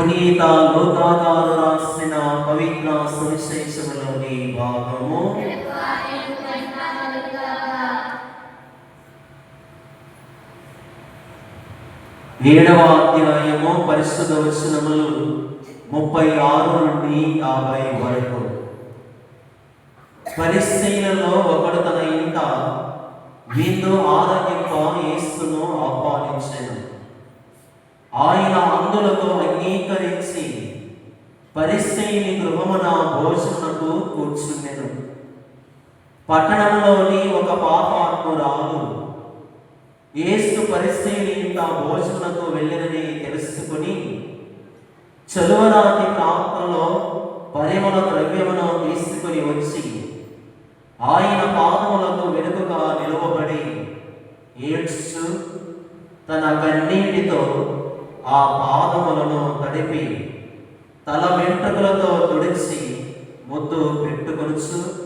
పునీత లోకాదారు రాసిన పవిత్ర సువిశేషములోని భాగము. ఏడవ అధ్యాయము పరిశుద్ధ వచనములు ముప్పై ఆరు నుండి యాభై వరకు. పరిస్థితులలో ఒకడు తన ఇంట విందు ఆరోగ్యంప యేసును ఆహ్వానించాను. ఆయన అందులతో అంగీకరించి పరిస్థితిని గృహమున భోజనకు కూర్చుండెను. పట్టణంలోని ఒక పాపాత్మురాలు ఏసు పరిస్థితిని ఇంత భోజనకు వెళ్ళినని తెలుసుకుని చదువరాతి ప్రాంతంలో పరిమళ ద్రవ్యమును తీసుకుని వచ్చి ఆయన పాదములకు వెనుకగా నిలువబడి ఏడ్చు తన కన్నీటితో ఆ పాదములను తడిపి తల వెంట్రుకలతో తుడిచి ముద్దు పెట్టుకొనుచు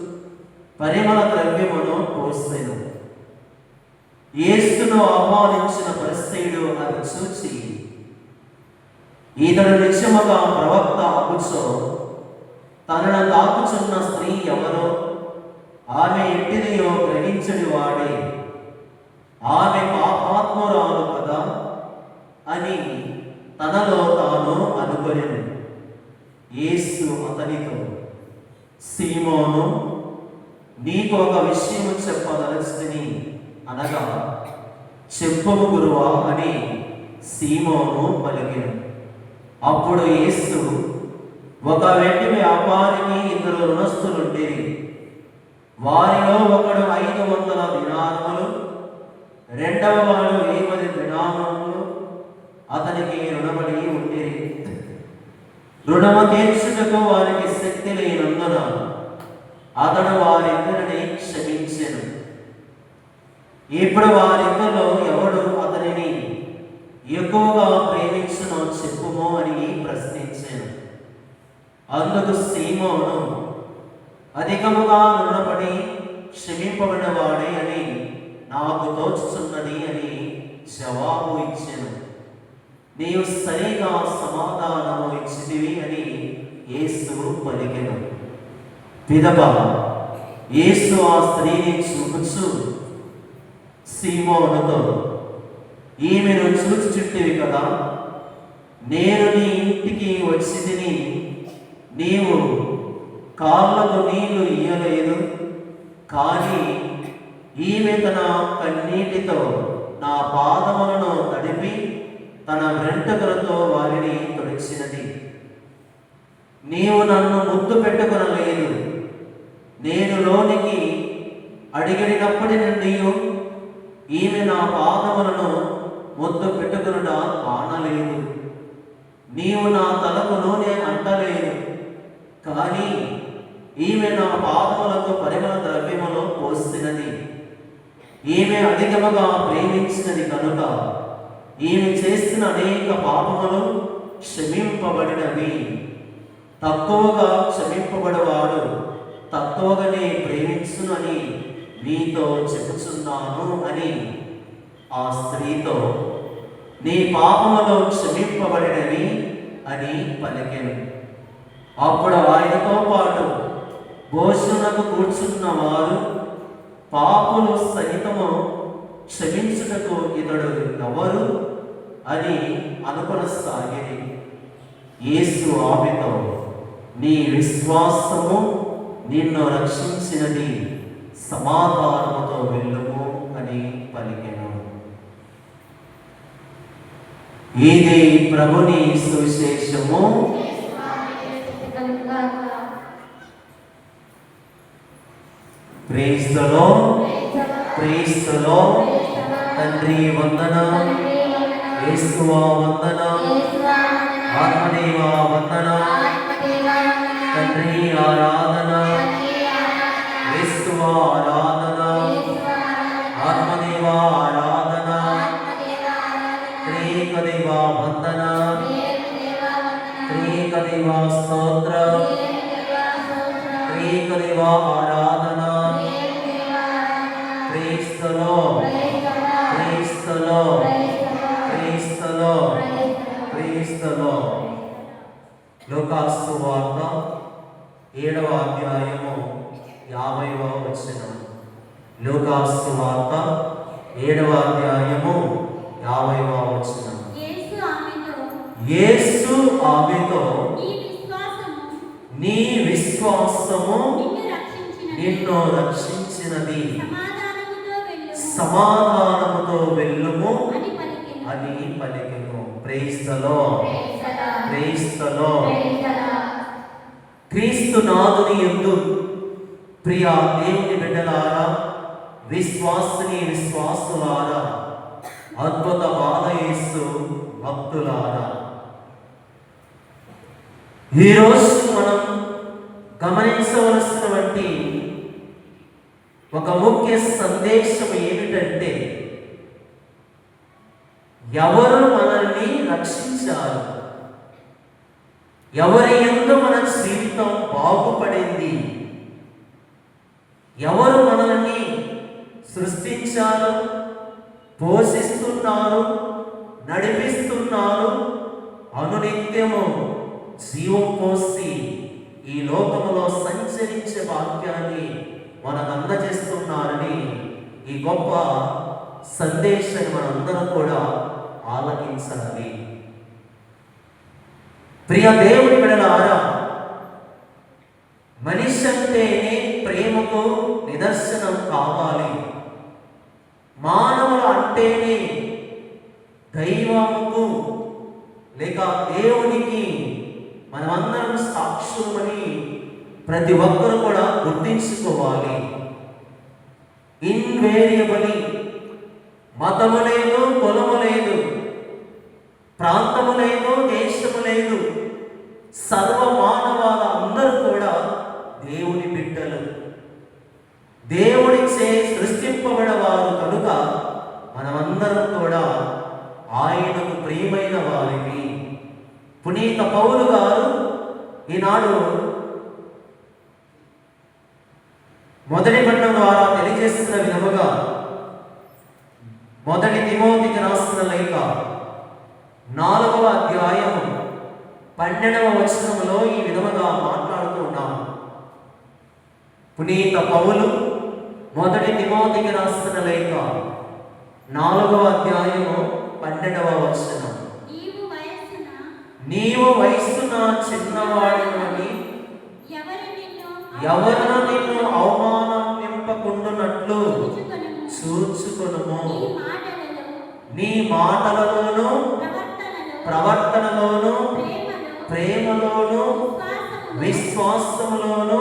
పరిమళ ద్రవ్యమును పోసెను. ఏసును ఆహ్వానించిన పరిస్థితుడు అది చూచి ఇతడు నిత్యముగా ప్రవక్త అగుచో తనను తాకుచున్న స్త్రీ ఎవరో ఆమె ఎట్టిదియో గ్రహించని వాడే. ఆమె పాపాత్మురాలు కదా. అని తనలో తాను అనుకొనెను యేసు అతనితో సీమోను నీకు ఒక విషయం చెప్పదలచుకుని అనగా చెప్పము గురువా అని సీమోను పలికిను. అప్పుడు యేసు ఒక వెండి వ్యాపారికి ఇద్దరు రుణస్థులుండేవి వారిలో ఒకడు ఐదు వందల దినాములు రెండవ వాడు ఎనిమిది దినాములు అతనికి రుణపడి ఉండేది రుణము తీర్చుటకు వారికి శక్తి లేనందున అతడు వారిద్దరిని క్షమించను. ఇప్పుడు వారిద్దరిలో ఎవడు అతనిని ఎక్కువగా ప్రేమించునో చెప్పుమో అని ప్రశ్నించాను. అందుకు సీమోను అధికముగా రుణపడి క్షమింపబడిన వాడే అని నాకు తోచుతున్నది అని జవాబు ఇచ్చాను. నీవు సరిగా సమాధానము ఇచ్చితివి అని ఏసు పలికెను. పిదప యేసు ఆ స్త్రీని చూపుచు సీమోనుతో ఈమెను చూచుచుట్టివి కదా నేను నీ ఇంటికి వచ్చి తిని నీవు కాళ్ళకు నీళ్ళు ఇయ్యలేదు కానీ ఈమె తన కన్నీటితో నా పాదములను తడిపి తన వెంట్రుకలతో వారిని తొడిచినది నీవు నన్ను ముద్దు పెట్టుకొనలేదు. నేను లోనికి అడిగినప్పటి నుండి ఈమె నా పాదములను ముద్దు పెట్టుకునుట కానలేదు నీవు నా తలకు నూనె అంటలేదు. కానీ ఈమె నా పాదములకు పరిమళ ద్రవ్యములో పోసినది. ఈమె అధికముగా ప్రేమించినది కనుక ఈమె చేసిన అనేక పాపములు క్షమింపబడినవి. తక్కువగా క్షమింపబడేవాడు తక్కువగానే ప్రేమించునని నీతో చెప్పుచున్నాను అని ఆ స్త్రీతో నీ పాపములు క్షమింపబడినవి అని పలికెను. అప్పుడు ఆయనతో పాటు భోజనకు కూర్చున్న వారు పాపులు సహితము క్షమించుటకు ఇతడు ఎవరు? అని అనుకొనసాగిరి. యేసు ఆమెతో నీ విశ్వాసము నిన్ను రక్షించినది సమాధానముతో వెళ్ళము అని పలికెను. ఇది ప్రభుని సువిశేషము? ప్రేస్తలో ప్రేస్తలో తండ్రి వందన యేసువా వందన ఆత్మదేవ వందన తండ్రి ఆరాధన యేసువా ఆరాధన ఆత్మదేవ ఆరాధన త్రేకదేవ వందన త్రేకదేవ స్తోత్ర త్రేకదేవ ఆరాధన లోకాసు వార్త ఏడవ అధ్యాయము యాభైవ వచనం. లోకాసు వార్త ఏడవ అధ్యాయము యాభైవ వచనం. యేసు ఆమెతో నీ విశ్వాసము నిన్ను రక్షించినది. సమాధానముతో వెళ్ళుము. అని పలికెను. ప్రేస్తలో ప్రేస్తలో. క్రీస్తు నాదుని ఎందు ప్రియ దేవుని బిడ్డలారా విశ్వాసుని విశ్వాసులారా అద్భుత బాలయేసు భక్తులారా. ఈరోజు మనం గమనించవలసినటువంటి ఒక ముఖ్య సందేశం ఏమిటంటే ఎవరు మనల్ని రక్షించారు? ఎవరి ఎందు మన జీవితం బాగుపడింది? ఎవరు మనల్ని సృష్టించారు? పోషిస్తున్నారు? నడిపిస్తున్నారు? అనునిత్యము జీవం పోసి ఈ లోకములో సంచరించే వాక్యాన్ని మనకు అందజేస్తున్నారని ఈ గొప్ప సందేశాన్ని మనందరం కూడా ఆలకించాలి ప్రియ దేవుని బిడలారా మనిషి అంటేనే ప్రేమకు నిదర్శనం కావాలి. మానవులు అంటేనే దైవముకు లేక దేవునికి మనమందరం సాక్షులమని ప్రతి ఒక్కరు కూడా గుర్తించుకోవాలి. ఇన్వేరియబులి. మతము లేదు కులము లేదు ప్రాంతము లేదు దేశము లేదు. సర్వ మానవాల అందరూ కూడా దేవుని బిడ్డలు. దేవుడిచే సృష్టింపబడవారు కనుక మనమందరం కూడా ఆయనకు ప్రియమైన వారిని. పునీత పౌలు గారు ఈనాడు మొదటి పట్టణం ద్వారా తెలియజేస్తున్న విధముగా మొదటి తిమోతికి రాసిన లేఖ నాలుగవ అధ్యాయము పన్నెండవ వచనంలో ఈ విధముగా మాట్లాడుతూ ఉన్నాము పునీత పౌలు మొదటి తిమోతికి రాసిన లేఖ నాలుగవ అధ్యాయము పన్నెండవ వచనం. నీవు వయస్సున నీవు వయస్సున చిన్నవాడినని ఎవరు నిన్ను ఎవరు నిన్ను అవమానం నింపకుండునట్లు చూచుకొనుము. నీ మాటలలో నీ మాటలలోను ప్రవర్తనలో ప్రవర్తనలోను ప్రేమలో ప్రేమలోను విశ్వాసములో విశ్వాసములోను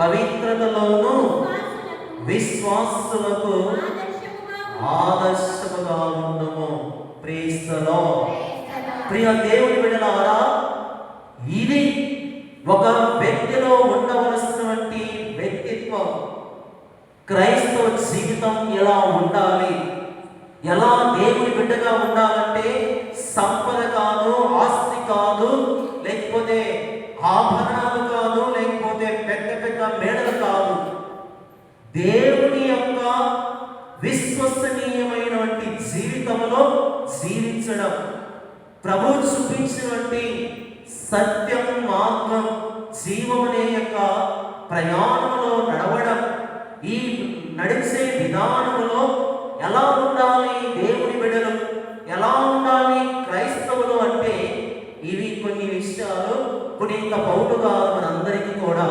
పవిత్రతలో పవిత్రతలోను విశ్వాసులకు ఆదర్శముగా ఉండము ప్రీస్తలో. ప్రియ దేవుని బిడ్డలారా ఇది ఒక క్రైస్తవ జీవితం ఎలా ఉండాలి? ఎలా దేవుని బిడ్డగా ఉండాలంటే సంపద కాదు ఆస్తి కాదు లేకపోతే ఆభరణాలు కాదు లేకపోతే పెద్ద పెద్ద మేడలు కాదు. దేవుని యొక్క విశ్వసనీయమైనటువంటి జీవితంలో జీవించడం ప్రభు చూపించినటువంటి సత్యం మార్గం జీవం అనే యొక్క ప్రయాణంలో నడవడం ఈ నడిచే విధానంలో ఎలా ఉండాలి దేవుని బిడలు? ఎలా ఉండాలి క్రైస్తవులు అంటే ఇవి కొన్ని విషయాలు ఇప్పుడు ఇంత పౌరుగా మనందరికీ కూడా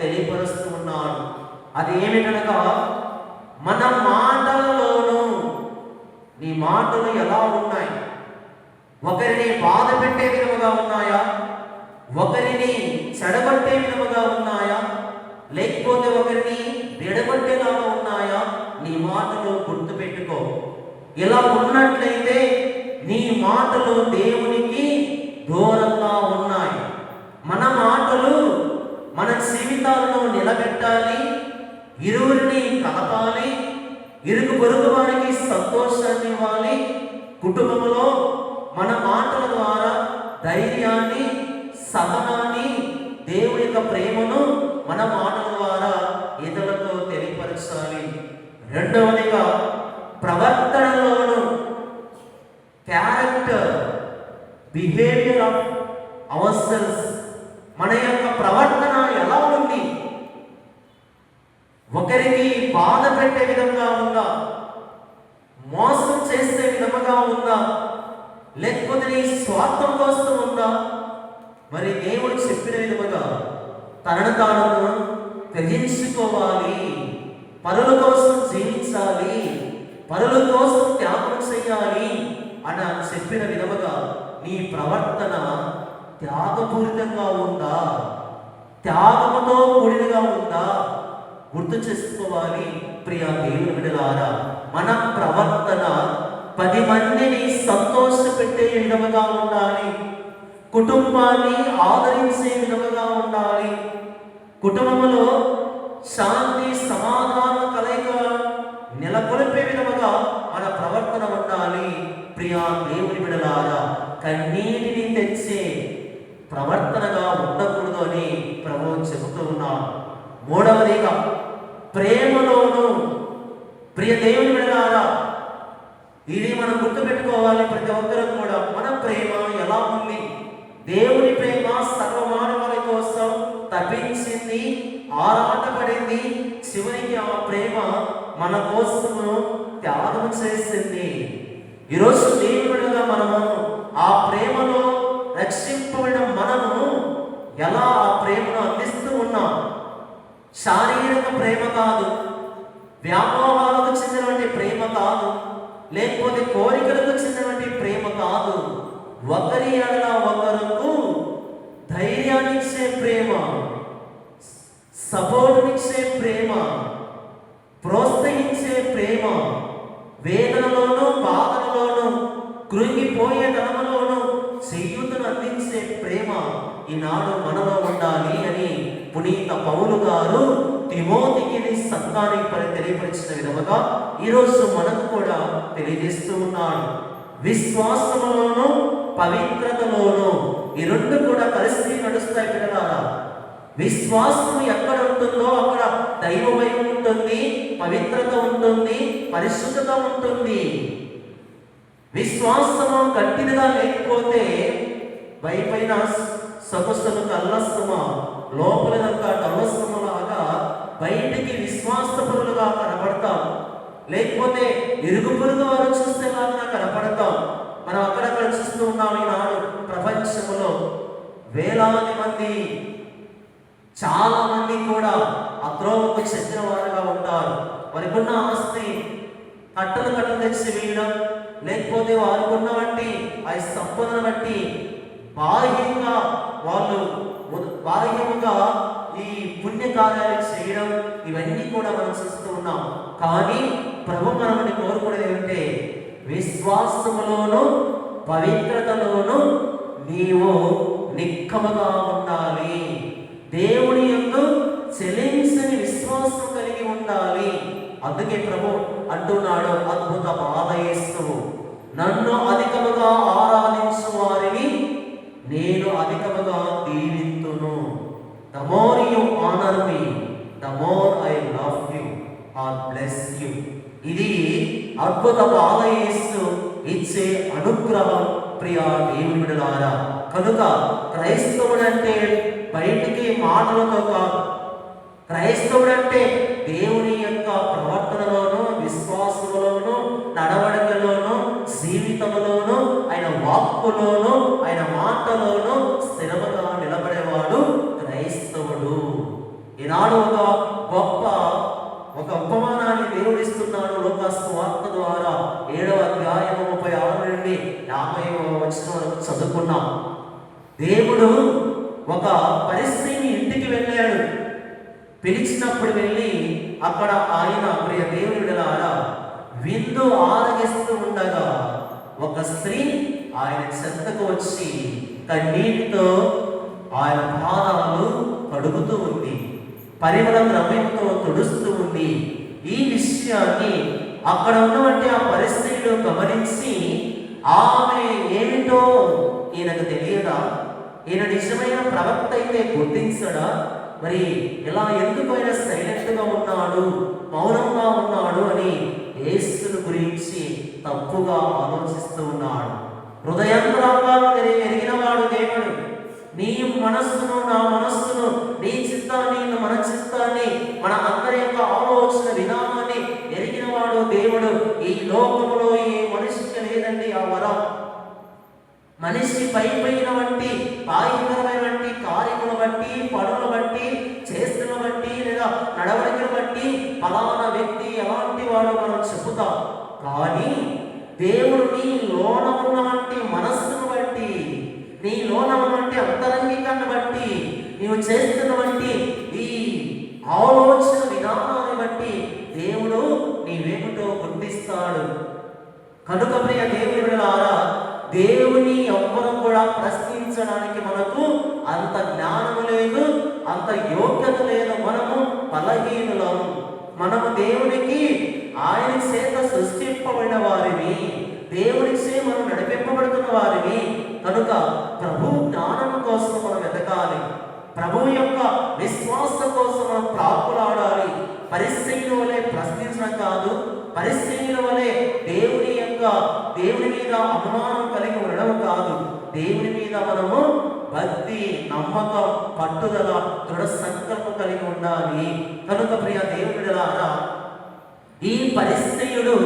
తెలియపరుస్తూ ఉన్నాడు అది ఏమిటనగా మన మాటలలోనూ నీ మాటలు ఎలా ఉన్నాయి? ఒకరిని బాధ పెట్టే విధముగా ఉన్నాయా? ఒకరిని చెడగొట్టే విధముగా ఉన్నాయా? లేకపోతే ఒకరిని విడగొట్టేలాగా ఉన్నాయా నీ మాటలు గుర్తుపెట్టుకో ఇలా ఉన్నట్లయితే నీ మాటలు దేవునికి దూరంగా ఉన్నాయి. మన మాటలు మన జీవితాలను నిలబెట్టాలి ఇరువురిని కలపాలి ఇరుగు పొరుగు వారికి సంతోషాన్ని ఇవ్వాలి. కుటుంబంలో మన మాటల ద్వారా ధైర్యాన్ని సహనాన్ని దేవుని యొక్క ప్రేమను మన మాటల ద్వారా ఇతరులతో తెలియపరచాలి. రెండవదిగా ప్రవర్తనలోను క్యారెక్టర్ బిహేవియర్ ఆఫ్ అవర్ మన యొక్క ప్రవర్తన ఎలా ఉంది? ఒకరికి బాధ పెట్టే విధంగా ఉందా? మోసం చేసే విధముగా ఉందా? లేకపోతే నీ స్వార్థం కోసం ఉందా? మరి దేవుడు చెప్పిన విధముగా తనను తాను త్యజించుకోవాలి పనుల కోసం జీవించాలి. పరుల కోసం త్యాగం చేయాలి అని చెప్పిన విధముగా నీ ప్రవర్తన త్యాగపూరితంగా ఉందా? త్యాగముతో కూడినగా ఉందా? గుర్తు చేసుకోవాలి ప్రియ దేవుని విడలారా మన ప్రవర్తన పది మందిని సంతోషపెట్టే విధముగా ఉండాలి. కుటుంబాన్ని ఆదరించే విధముగా ఉండాలి. కుటుంబంలో శాంతి సమాధానం నెలకొల్పే విధముగా మన ప్రవర్తన ఉండాలి. ప్రియా దేవుని విడలారా కన్నీటిని తెచ్చే ప్రవర్తనగా ఉండకూడదు అని ప్రభు చెబుతూ ఉన్నాడు. మూడవదిగా ప్రేమలోను ప్రియ దేవుని విడలారా ఇది మనం గుర్తుపెట్టుకోవాలి ప్రతి ఒక్కరూ కూడా. మన ప్రేమ ఎలా ఉంది? దేవుని ప్రేమ సర్వమానవుల కోసం తప్పించింది ఆరాటపడింది. చివరికి ఆ ప్రేమ మన కోసము త్యాగం చేసింది. ఈరోజు దేవుడుగా మనము ఆ ప్రేమలో రక్షింపబడిన మనము ఎలా ఆ ప్రేమను అందిస్తూ ఉన్నాం? శారీరక ప్రేమ కాదు వ్యామోహాలకు చెందినటువంటి ప్రేమ కాదు లేకపోతే కోరికలకు చెందినటువంటి ప్రేమ కాదు. ఒకరి ఎడల ఒకరుకు ధైర్యాన్నిచ్చే ప్రేమ సపోర్ట్నిచ్చే ప్రేమ. కృంగిపోయే ధనములోను చెయ్యుతను అందించే ప్రేమ ఈనాడు మనలో ఉండాలి అని పునీత పౌలు గారు తిమోతికి సత్తానికి తెలియపరిచిన విధముగా ఈరోజు మనకు కూడా తెలియజేస్తూ ఉన్నాడు. విశ్వాసములోను పవిత్రతలోను ఈ రెండు కూడా కలిసి నడుస్తాయి పిల్లలారా. విశ్వాసం ఎక్కడ ఉంటుందో అక్కడ దైవమై ఉంటుంది పవిత్రత ఉంటుంది పరిశుద్ధత ఉంటుంది. విశ్వాసము గట్టిదిగా లేకపోతే పైపైన సొగసులు లోపల లోపలదంతా డల్లస్తములాగా బయటికి విశ్వాసపరులుగా కనబడతాం లేకపోతే ఇరుగు పొరుగు వారు చూస్తేలాగా కనపడతాం. మనం అక్కడక్కడ చూస్తూ ఉన్నాం ఈనాడు ప్రపంచంలో. వేలాది మంది చాలా మంది కూడా అద్రోహకు చెందిన వారుగా ఉంటారు. వారికి ఉన్న ఆస్తి కట్టలు కట్టలు తెచ్చి వీయడం లేకపోతే వారికి ఉన్నవంటి ఆ సంపదను బట్టి బాహ్యంగా వాళ్ళు బాహ్యముగా ఈ పుణ్య కార్యాలు చేయడం ఇవన్నీ కూడా మనం చూస్తూ ఉన్నాం. కానీ ప్రభు మనల్ని కోరుకునేది ఏమంటే విశ్వాసములోను పవిత్రతలోను నీవు నిక్కముగా ఉండాలి. దేవుని యొక్క చెలించని విశ్వాసం కలిగి ఉండాలి. అందుకే ప్రభు అంటున్నాడు అద్భుత బాలయేస్తువు నన్ను అధికముగా ఆరాధించు వారిని నేను అధికముగా దీవింతును. The more you honour me the more I love you are bless you ఇది అద్భుత బాలయేస్తు ఇచ్చే అనుగ్రహం ప్రియా దేవుని కనుక క్రైస్తవుడు అంటే బయటికి మాటలతో కాదు. క్రైస్తవుడు అంటే దేవుని యొక్క ప్రవర్తనలో వాక్కులోను ఆయన మాటలోను స్థిరముగా నిలబడేవాడు క్రైస్తవుడు. ఈనాడు ఒక గొప్ప ఒక ఉపమానాన్ని దేవుడిస్తున్నాడు లోకాసు వార్త ద్వారా. ఏడవ అధ్యాయం ముప్పై ఆరు నుండి యాభై వచ్చిన వరకు చదువుకున్నాం. దేవుడు ఒక పరిస్థితిని ఇంటికి వెళ్ళాడు. పిలిచినప్పుడు వెళ్ళి అక్కడ ఆయన ప్రియ దేవుడిలారా విందు ఆరగిస్తూ ఉండగా ఒక స్త్రీ ఆయన చెంతకు వచ్చి కన్నీటితో ఆయన పాదాలు కడుగుతూ ఉంది. పరిమళ ద్రవ్యంతో తుడుస్తూ ఉంది. ఈ విషయాన్ని అక్కడ ఉన్నటువంటి ఆ పరిస్థితులు గమనించి ఆమె ఏమిటో ఈయనకు తెలియదా? ఈయన నిజమైన ప్రవక్త అయితే గుర్తించడా? మరి ఇలా ఎందుకు ఆయన సైలెంట్గా ఉన్నాడు మౌనంగా ఉన్నాడు అని యేసుని గురించి తప్పుగా ఆలోచిస్తూ ఉన్నాడు. హృదయంతరంగాలు ఎరిగినవాడు దేవుడు. నీ మనస్సును నా మనస్సును నీ చిత్తాన్ని మన చిత్తాన్ని మన అందరి యొక్క ఆలోచన విధానాన్ని ఎరిగినవాడు దేవుడు. ఈ లోకంలో ఈ మనిషికి లేదండి ఆ వరం. మనిషి పై పైన వంటి పాయిన నీవేమిటో గుర్తిస్తాడు కనుక ప్రియ దేవుని బిడ్డలారా దేవుని ఎవ్వరం కూడా ప్రశ్నించడానికి మనకు అంత జ్ఞానము లేదు అంత యోగ్యత లేదు. మనము బలహీనులము. మనము దేవునికి ఆయన చేత సృష్టింపబడిన వారిని దేవుని చే మనం నడిపింపబడుతున్న వారిని కనుక ప్రభు జ్ఞానం కోసం మనం వెతకాలి. ప్రభు యొక్క విశ్వాసం కోసం మనం ప్రాకులాడాలి. పరిస్థితుల కాదు. పరిస్థితుల వలె దేవుని యొక్క దేవుని మీద అనుమానం కలిగి ఉండడం కాదు. దేవుని మీద మనము భక్తి నమ్మకం పట్టుదల దృఢ సంకల్పం కలిగి ఉండాలి. కనుక ప్రియ దేవుడిలారా ఈ పరిస్థితుడు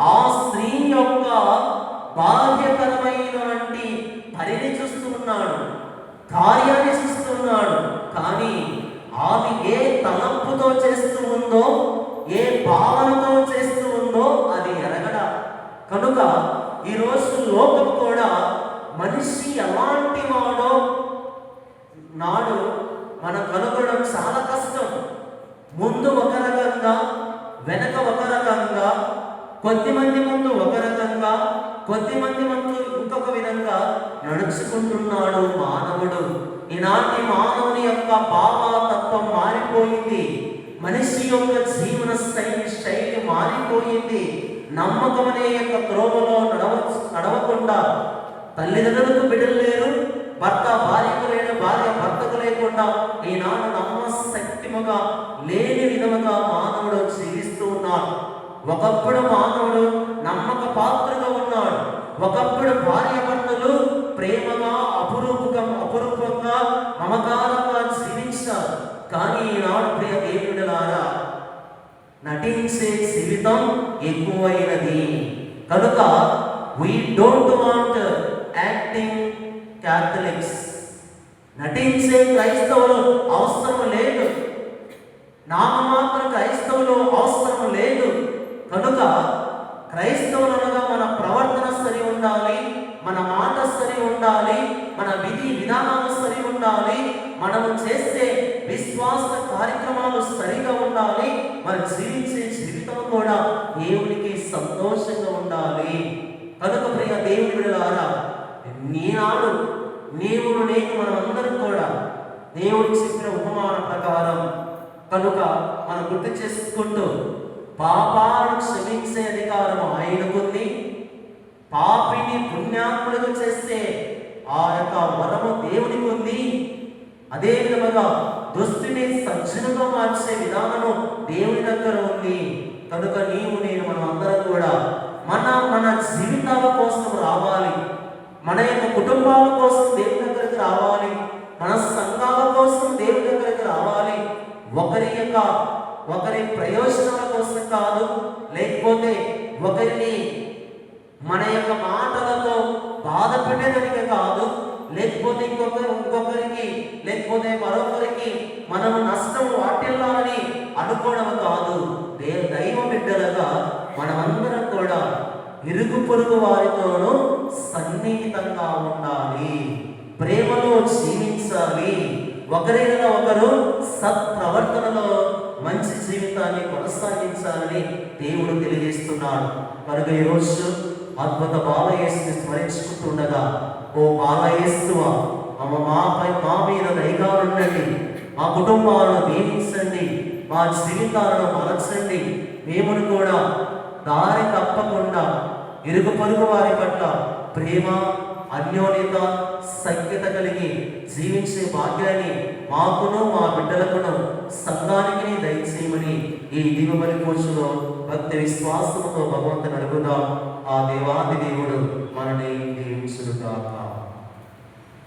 ఆ స్త్రీ యొక్క బాధ్యకరమైనటువంటి పనిని చూస్తున్నాడు కార్యాన్ని చూస్తున్నాడు. కానీ ఆమె ఏ తలంపుతో చేస్తూ ఉందో ఏ భావనతో చేస్తూ ఉందో అది ఎరగడ. కనుక ఈరోజు లోకం కూడా మనిషి ఎలాంటి వాడో నాడు మనం కనుగొనడం చాలా కష్టం. ముందు ఒక రకంగా వెనక ఒక రకంగా కొద్దిమంది ముందు ఒక రకంగా కొద్దిమంది ముందు ఇంకొక విధంగా నడుచుకుంటున్నాడు మానవుడు. ఈనాటి మానవుని యొక్క భావతత్వం మారిపోయింది. మనిషి యొక్క జీవన శైలి శైలి మారిపోయింది. నమ్మకం అనే యొక్క త్రోవలో నడవ నడవకుండా తల్లిదండ్రులకు బిడ్డలు లేరు. భర్త భార్యకు లేని భార్య భర్తకు లేకుండా ఈనాడు నమ్మశక్తిముగా లేని విధముగా మానవుడు జీవిస్తూ ఉన్నాడు. ఒకప్పుడు మానవుడు నమ్మక పాత్రగా ఉన్నాడు. ఒకప్పుడు భార్య భర్తలు ప్రేమగా అపురూపంగా అపురూపంగా మమకార జీవించారు కానీ ఈనాడు ప్రియ దేవుడులారా నటించే జీవితం ఎక్కువైనది కనుక we don't want acting Catholics నటించే క్రైస్తవులు అవసరం లేదు. నామమాత్ర క్రైస్తవులు అవసరం లేదు. కనుక క్రైస్తవులు అనగా మన ప్రవర్తన సరి ఉండాలి. మన మాట సరి ఉండాలి మన విధి విధానాలు సరి ఉండాలి మనము చేసే విశ్వాస కార్యక్రమాలు సరిగా ఉండాలి మన జీవించే జీవితం కూడా దేవునికి సంతోషంగా ఉండాలి. కనుక ప్రియ దేవుడి విడలారా నీనాడు నీవుడు నేను మనమందరం కూడా దేవుడు చెప్పిన ఉపమాన ప్రకారం కనుక మనం గుర్తు చేసుకుంటూ పాపాలను క్షమించే అధికారం ఆయనకుంది పాపిని పుణ్యాత్ములుగా చేస్తే ఆ యొక్క వరము దేవునికి ఉంది. అదే విధముగా దుస్తుని సజ్జనుగా మార్చే విధానము దేవుని దగ్గర ఉంది. కనుక నీవు నేను మనం అందరం కూడా మన మన జీవితాల కోసం రావాలి. మన యొక్క కుటుంబాల కోసం దేవుని దగ్గరికి రావాలి. మన సంఘాల కోసం దేవుని దగ్గరికి రావాలి. ఒకరి యొక్క ఒకరి ప్రయోజనాల కోసం కాదు లేకపోతే ఒకరిని మన యొక్క మాటలతో బాధ పెట్టేదానికే కాదు లేకపోతే ఇంకొకరు ఇంకొకరికి లేకపోతే మరొకరికి మనము నష్టం వాటిల్లాలని అనుకోవడం కాదు. దే దైవ బిడ్డలుగా మనమందరం కూడా ఇరుగు పొరుగు వారితోనూ సన్నిహితంగా ఉండాలి. ప్రేమలో జీవించాలి. ఒకరిలో ఒకరు సత్ప్రవర్తనలో మంచి జీవితాన్ని కొనసాగించాలని దేవుడు తెలియజేస్తున్నాడు. కనుక ఈరోజు అద్భుత బాలయేసుని స్మరించుకుంటుండగా ఓ బాలయేస్తువా అమ్మ మాపై మా మీద దయగారుండండి మా కుటుంబాలను దీవించండి. మా జీవితాలను మలచండి. మేమును కూడా దారి తప్పకుండా ఇరుగు పొరుగు వారి పట్ల ప్రేమ అన్యోన్యత సఖ్యత కలిగి జీవించే భాగ్యాన్ని మాకును మా బిడ్డలకును సంఘానికి దయచేయమని ఈ దిగుబడి కోర్సులో భక్తి విశ్వాసముతో భగవంతుని అడుగుదాం. ఆ దేవాది దేవుడు మనని దీవించుగాక